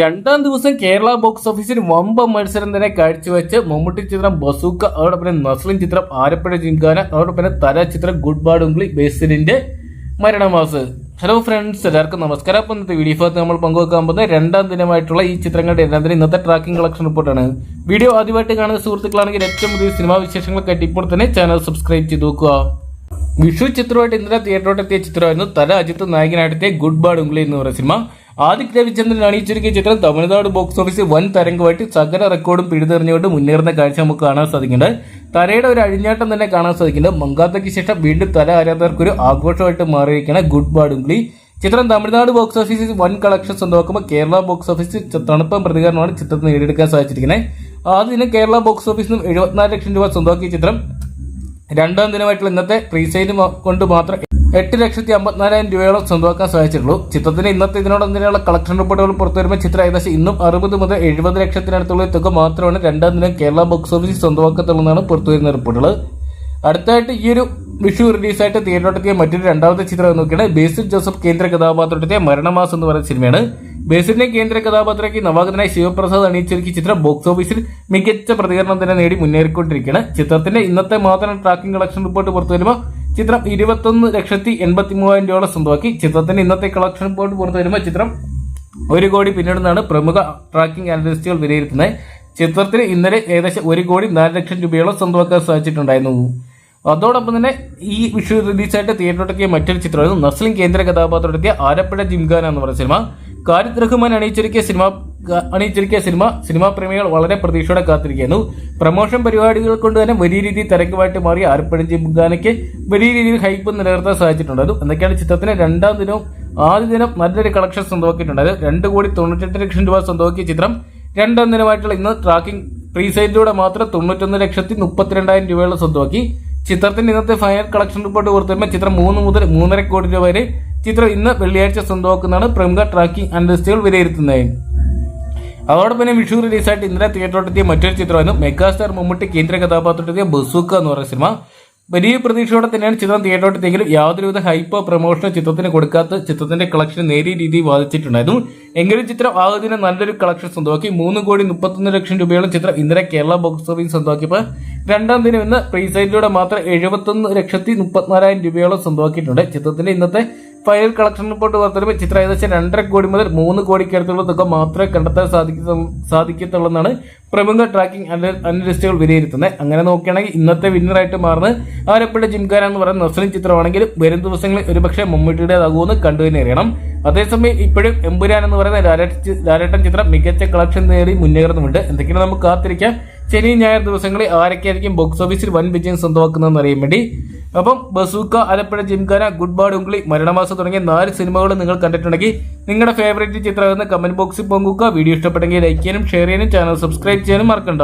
രണ്ടാം ദിവസം കേരള ബോക്സ് ഓഫീസിൽ വമ്പ മത്സരം തന്നെ കാഴ്ചവെച്ച് മമ്മൂട്ടി ചിത്രം ബസൂക്ക അതോടൊപ്പം നസ്ലിൻ ചിത്രം ആരപ്പുഴ ജിംഖാന അതോടൊപ്പം തല തര ചിത്രം ഗുഡ് ബാഡ് ഉംഗ്ലി ബേസിലിന്റെ മരണമാസ്. ഹലോ ഫ്രണ്ട്സ് എല്ലാവർക്കും നമസ്കാരം. അപ്പം ഇന്നത്തെ വീഡിയോ ഭാഗത്ത് നമ്മൾ പങ്കുവെക്കാൻ പോകുന്ന രണ്ടാം ദിനമായിട്ടുള്ള ഈ ചിത്രങ്ങളുടെ എല്ലാം ഇന്നത്തെ ട്രാക്കിംഗ് കളക്ഷൻ റിപ്പോർട്ടാണ് വീഡിയോ ആദ്യമായിട്ട് കാണുന്ന സുഹൃത്തുക്കളാണെങ്കിൽ ഏറ്റവും പുതിയ സിനിമാ വിശേഷങ്ങൾക്കായിട്ട് ഇപ്പോൾ തന്നെ ചാനൽ സബ്സ്ക്രൈബ് ചെയ്ത് നോക്കുക. വിഷു ചിത്രമായിട്ട് ഇന്നലെ തിയേറ്ററോട്ടെത്തിയ ചിത്രമായിരുന്നു തല അജിത്ത് നായകനായിട്ടെത്തിയ ഗുഡ് ബാഡ് ഉംഗ്ലി എന്ന് പറയുന്ന സിനിമ ആദിക് രവിചന്ദ്രൻ അണിയിച്ചൊരുക്കിയ ചിത്രം തമിഴ്നാട് ബോക്സ് ഓഫീസിൽ വൻ തരംഗമായിട്ട് സകല റെക്കോർഡും പിഴുതെറിഞ്ഞുകൊണ്ട് മുന്നേറുന്ന കാഴ്ച നമുക്ക് കാണാൻ സാധിക്കുന്നുണ്ട്. തലയുടെ ഒരു അഴിഞ്ഞാട്ടം തന്നെ കാണാൻ സാധിക്കുന്നുണ്ട്. മങ്കാത്തയ്ക്ക് ശേഷം വീണ്ടും തല ആരാധകർക്കൊരു ആഘോഷമായിട്ട് മാറിയിരിക്കുകയാണ് ഗുഡ് ബാഡുംഗ്ലി ചിത്രം തമിഴ്നാട് ബോക്സ് ഓഫീസിൽ വൻ കളക്ഷൻ സ്വന്തമാക്കുമ്പോൾ കേരള ബോക്സ് ഓഫീസിൽ തണുപ്പം പ്രതികരണമാണ് ചിത്രത്തിന് നേടിയെടുക്കാൻ സാധിച്ചിരിക്കുന്നത്. ആദ്യ ദിനം കേരള ബോക്സ് ഓഫീസിൽ നിന്നും എഴുപത്തിനാല് ലക്ഷം രൂപ സ്വന്തമാക്കിയ ചിത്രം. രണ്ടാം ദിനമായിട്ടുള്ള ഇന്നത്തെ പ്രീസെയിൽ കൊണ്ട് മാത്രം എട്ട് ലക്ഷത്തി അമ്പത്തിനാലായിരം രൂപയോളം സ്വന്തമാക്കാൻ സാധിച്ചിട്ടുള്ളൂ ചിത്രത്തിന് ഇന്നത്തെ ഇതിനോടൊന്നിനുള്ള കളക്ഷൻ റിപ്പോർട്ടുകൾ പുറത്തു വരുമ്പോൾ ചിത്രം ഏകദേശം ഇന്നും അറുപത് മുതൽ എഴുപത് ലക്ഷത്തിനടുത്തുള്ള തുക മാത്രമാണ്. രണ്ടാം ദിനം കേരള ബോക്സ് ഓഫീസിൽ പുറത്തു വരുന്ന റിപ്പോർട്ടുകൾ അടുത്തായിട്ട് ഈ ഒരു വിഷു റിലീസായിട്ട് തിയേറ്ററിലെത്തിയ മറ്റൊരു രണ്ടാമത്തെ ചിത്രം നോക്കിയാണ് ബേസിൽ ജോസഫ് കേന്ദ്ര കഥാപാത്രത്തെ മരണമാസ് എന്ന് പറയുന്ന സിനിമയാണ്. ബേസിലിനെ കേന്ദ്ര കഥാപാത്രയ്ക്ക് നവാഗതനായ ശിവപ്രസാദ് അണിയിച്ചൊരുക്കി ചിത്രം ബോക്സ് ഓഫീസിൽ മികച്ച പ്രതികരണം തന്നെ നേടി മുന്നേറിക്കൊണ്ടിരിക്കുകയാണ്. ചിത്രത്തിന്റെ ഇന്നത്തെ മാത്രം ട്രാക്കിംഗ് കളക്ഷൻ റിപ്പോർട്ട് പുറത്തു വരുമ്പോൾ ചിത്രം ഇരുപത്തൊന്ന് ലക്ഷത്തി എൺപത്തി മൂവായിരം രൂപയോളം സ്വന്തമാക്കി. ചിത്രത്തിന്റെ ഇന്നത്തെ കളക്ഷൻ റിപ്പോർട്ട് പുറത്തു വരുമ്പോൾ ചിത്രം ഒരു കോടി പിന്നിടുന്നതാണ് പ്രമുഖ ട്രാക്കിംഗ് അനലിസ്റ്റുകൾ വിലയിരുത്തുന്നത്. ചിത്രത്തിന് ഇന്നലെ ഏകദേശം ഒരു കോടി നാല് ലക്ഷം രൂപയോളം സ്വന്തമാക്കാൻ സാധിച്ചിട്ടുണ്ടായിരുന്നു. അതോടൊപ്പം തന്നെ ഈ വിഷു റിലീസായിട്ട് തിയേറ്ററിലെത്തിയ മറ്റൊരു ചിത്രമായിരുന്നു. നസ്ലിം കേന്ദ്ര കഥാപാത്രമെത്തിയ ആലപ്പുഴ ജിംഖാന എന്ന് പറഞ്ഞ സിനിമ. കാരിത് റഹ്മാൻ അണിയിച്ചൊരുക്കിയ സിനിമ അണിയിച്ചൊരുക്കിയ സിനിമ സിനിമാ പ്രേമികൾ വളരെ പ്രതീക്ഷയോടെ കാത്തിരിക്കുന്നു. പ്രമോഷൻ പരിപാടികൾ കൊണ്ട് തന്നെ വലിയ രീതിയിൽ തിരക്കുമായിട്ട് മാറിയ ആർപ്പഴഞ്ചി ജിംഖാനയ്ക്ക് വലിയ രീതിയിൽ ഹൈപ്പ് നിലനിർത്താൻ സാധിച്ചിട്ടുണ്ട് എന്തൊക്കെയാണ് ചിത്രത്തിന് രണ്ടാം ദിനവും ആദ്യ ദിനം നല്ലൊരു കളക്ഷൻ സ്വന്തമാക്കിയിട്ടുണ്ടായത്. രണ്ട് കോടി തൊണ്ണൂറ്റെട്ട് ലക്ഷം രൂപ സ്വന്തമാക്കിയ ചിത്രം. രണ്ടാം ദിനമായിട്ടുള്ള ഇന്ന് ട്രാക്കിംഗ് പ്രീസൈറ്റിലൂടെ മാത്രം തൊണ്ണൂറ്റൊന്ന് ലക്ഷത്തി മുപ്പത്തിരണ്ടായിരം രൂപയോളം സ്വന്തമാക്കി. ചിത്രത്തിന്റെ ഇന്നത്തെ ഫൈനൽ കളക്ഷൻ റിപ്പോർട്ട് പുറത്തുവരുമ്പോൾ ചിത്രം മൂന്ന് മുതൽ മൂന്നര കോടി രൂപ വരെ ചിത്രം ഇന്ന് വെള്ളിയാഴ്ച സ്വന്തമാക്കുന്നതാണ് പ്രമുഖ ട്രാക്കിംഗ് അനലിസ്റ്റുകൾ വിലയിരുത്തുന്നത്. അതോടൊപ്പം തന്നെ വിഷു റിലീസായിട്ട് ഇന്നലെ തിയേറ്ററിലെത്തിയ മറ്റൊരു ചിത്രമായിരുന്നു മെഗാസ്റ്റാർ മമ്മൂട്ടി കേന്ദ്ര കഥാപാത്രത്തെത്തിയ ബസൂക്ക എന്ന് പറയുന്ന സിനിമ. വലിയ പ്രതീക്ഷയോടെ തന്നെയാണ് ചിത്രം തിയേറ്ററിലെത്തിയെങ്കിലും യാതൊരുവിധ ഹൈപ്പോ പ്രൊമോഷനോ ചിത്രത്തിന് കൊടുക്കാത്ത ചിത്രത്തിന്റെ കളക്ഷൻ നേരിയ രീതിയിൽ ബാധിച്ചിട്ടുണ്ടായിരുന്നു എങ്കിലും ചിത്രം ആദ്യത്തിന് നല്ലൊരു കളക്ഷൻ സ്വന്തമാക്കി. മൂന്ന് കോടി മുപ്പത്തൊന്ന് ലക്ഷം രൂപയോളം ചിത്രം ഇന്നലെ കേരള ബോക്സ് ഓഫീസ് സ്വന്തമാക്കിയപ്പോൾ രണ്ടാം ദിനം ഇന്ന് പ്രീസൈറ്റിലൂടെ മാത്രം എഴുപത്തൊന്ന് ലക്ഷത്തി മുപ്പത്തിനാലായിരം രൂപയോളം സ്വന്തമാക്കിയിട്ടുണ്ട്. ചിത്രത്തിന്റെ ഇന്നത്തെ ഫൈനൽ കളക്ഷൻ റിപ്പോർട്ട് പുറത്തുവരുമ്പോൾ ചിത്രം ഏകദേശം രണ്ടര കോടി മുതൽ മൂന്ന് കോടിക്കടുത്തുള്ള തുക മാത്രമേ കണ്ടെത്താൻ സാധിക്കത്തുള്ളൂ എന്നാണ് പ്രമുഖ ട്രാക്കിംഗ് അനലിസ്റ്റുകൾ വിലയിരുത്തുന്നത് അങ്ങനെ നോക്കുകയാണെങ്കിൽ ഇന്നത്തെ വിന്നറായിട്ട് മാറുന്നത് ആരപ്പുഴ ജിംഖാന എന്ന് പറയുന്ന നസ്ലിം ചിത്രമാണെങ്കിലും വരും ദിവസങ്ങളിൽ ഒരുപക്ഷെ മമ്മൂട്ടിയുടേതാകുമെന്ന് കണ്ടു തന്നെ അറിയണം അതേസമയം ഇപ്പോഴും എമ്പുരാൻ എന്ന് പറയുന്ന ലാലേട്ടൻ ചിത്രം മികച്ച കളക്ഷൻ നേടി മുന്നേറുന്നുമുണ്ട്. എന്തൊക്കെയാണ് നമുക്ക് കാത്തിരിക്കാം. ശനി ഞായർ ദിവസങ്ങളിൽ ആരൊക്കെയായിരിക്കും ബോക്സ് ഓഫീസിൽ വൻ വിജയം സ്വന്തമാക്കുന്നതെന്ന് അറിയാൻ വേണ്ടി അപ്പം bazooka Alappuzha gymkhana good bad ugly Maranamass തുടങ്ങിയ നാല് സിനിമകൾ നിങ്ങൾ കണ്ടിട്ടുണ്ടെങ്കിൽ നിങ്ങളുടെ ഫേവറേറ്റ് ചിത്രം കമന്റ് ബോക്സിൽ പങ്കുക വീഡിയോ ഇഷ്ടപ്പെട്ടെങ്കിൽ ലൈക്ക് ചെയ്യാനും ഷെയർ ചെയ്യാനും ചാനൽ സബ്സ്ക്രൈബ് ചെയ്യാനും മറക്കണ്ട.